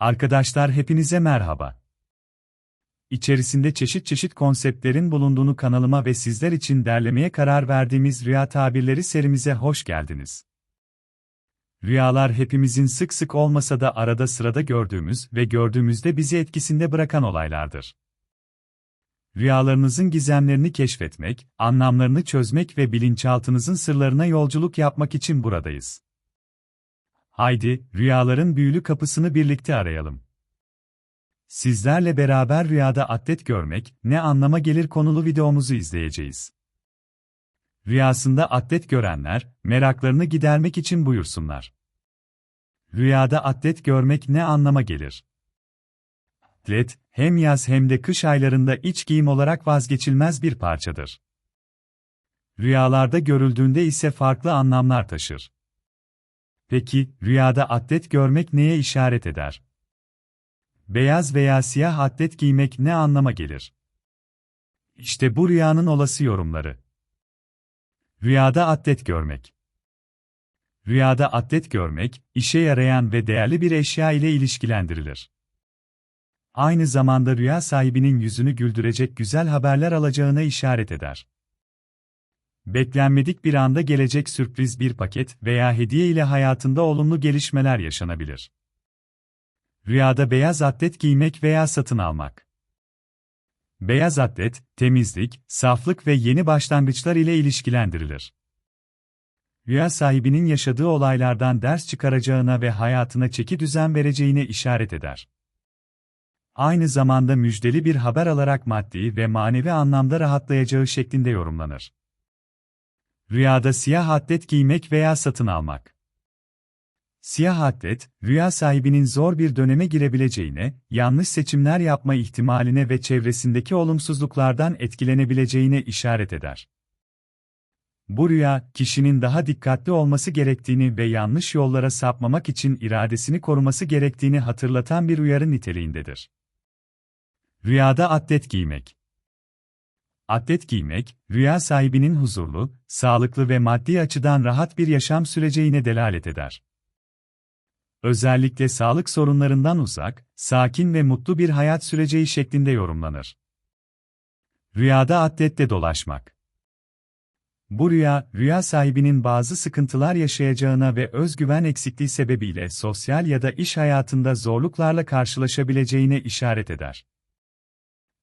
Arkadaşlar hepinize merhaba. İçerisinde çeşit çeşit konseptlerin bulunduğunu kanalıma ve sizler için derlemeye karar verdiğimiz Rüya Tabirleri serimize hoş geldiniz. Rüyalar hepimizin sık sık olmasa da arada sırada gördüğümüz ve gördüğümüzde bizi etkisinde bırakan olaylardır. Rüyalarınızın gizemlerini keşfetmek, anlamlarını çözmek ve bilinçaltınızın sırlarına yolculuk yapmak için buradayız. Haydi, rüyaların büyülü kapısını birlikte arayalım. Sizlerle beraber rüyada atlet görmek ne anlama gelir konulu videomuzu izleyeceğiz. Rüyasında atlet görenler, meraklarını gidermek için buyursunlar. Rüyada atlet görmek ne anlama gelir? Atlet, hem yaz hem de kış aylarında iç giyim olarak vazgeçilmez bir parçadır. Rüyalarda görüldüğünde ise farklı anlamlar taşır. Peki, rüyada atlet görmek neye işaret eder? Beyaz veya siyah atlet giymek ne anlama gelir? İşte bu rüyanın olası yorumları. Rüyada atlet görmek. Rüyada atlet görmek, işe yarayan ve değerli bir eşya ile ilişkilendirilir. Aynı zamanda rüya sahibinin yüzünü güldürecek güzel haberler alacağına işaret eder. Beklenmedik bir anda gelecek sürpriz bir paket veya hediye ile hayatında olumlu gelişmeler yaşanabilir. Rüyada beyaz atlet giymek veya satın almak. Beyaz atlet, temizlik, saflık ve yeni başlangıçlar ile ilişkilendirilir. Rüya sahibinin yaşadığı olaylardan ders çıkaracağına ve hayatına çeki düzen vereceğine işaret eder. Aynı zamanda müjdeli bir haber alarak maddi ve manevi anlamda rahatlayacağı şeklinde yorumlanır. Rüyada siyah atlet giymek veya satın almak. Siyah atlet, rüya sahibinin zor bir döneme girebileceğine, yanlış seçimler yapma ihtimaline ve çevresindeki olumsuzluklardan etkilenebileceğine işaret eder. Bu rüya, kişinin daha dikkatli olması gerektiğini ve yanlış yollara sapmamak için iradesini koruması gerektiğini hatırlatan bir uyarı niteliğindedir. Rüyada atlet giymek Atlet giymek, rüya sahibinin huzurlu, sağlıklı ve maddi açıdan rahat bir yaşam süreceğine delalet eder. Özellikle sağlık sorunlarından uzak, sakin ve mutlu bir hayat süreceği şeklinde yorumlanır. Rüyada atletle dolaşmak. Bu rüya, rüya sahibinin bazı sıkıntılar yaşayacağına ve özgüven eksikliği sebebiyle sosyal ya da iş hayatında zorluklarla karşılaşabileceğine işaret eder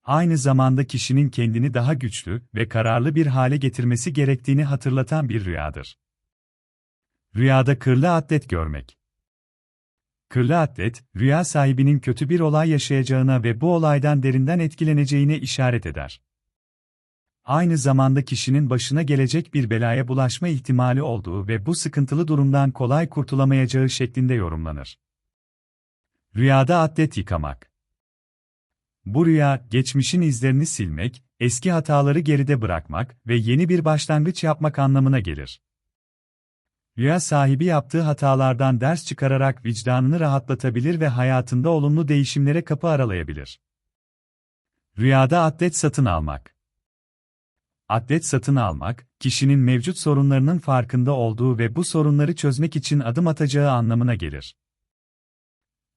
aynı zamanda kişinin kendini daha güçlü ve kararlı bir hale getirmesi gerektiğini hatırlatan bir rüyadır. Rüyada kırlı atlet görmek. Kırlı atlet, rüya sahibinin kötü bir olay yaşayacağına ve bu olaydan derinden etkileneceğine işaret eder. Aynı zamanda kişinin başına gelecek bir belaya bulaşma ihtimali olduğu ve bu sıkıntılı durumdan kolay kurtulamayacağı şeklinde yorumlanır. Rüyada atlet yıkamak bu rüya, geçmişin izlerini silmek, eski hataları geride bırakmak ve yeni bir başlangıç yapmak anlamına gelir. Rüya sahibi yaptığı hatalardan ders çıkararak vicdanını rahatlatabilir ve hayatında olumlu değişimlere kapı aralayabilir. Rüyada atlet satın almak. Atlet satın almak, kişinin mevcut sorunlarının farkında olduğu ve bu sorunları çözmek için adım atacağı anlamına gelir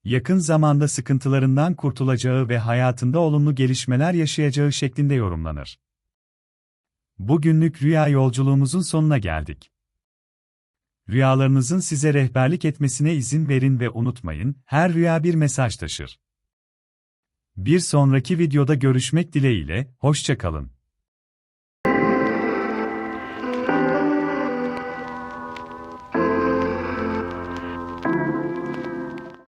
yakın zamanda sıkıntılarından kurtulacağı ve hayatında olumlu gelişmeler yaşayacağı şeklinde yorumlanır. Bugünlük rüya yolculuğumuzun sonuna geldik. Rüyalarınızın size rehberlik etmesine izin verin ve unutmayın, her rüya bir mesaj taşır. Bir sonraki videoda görüşmek dileğiyle, hoşça kalın.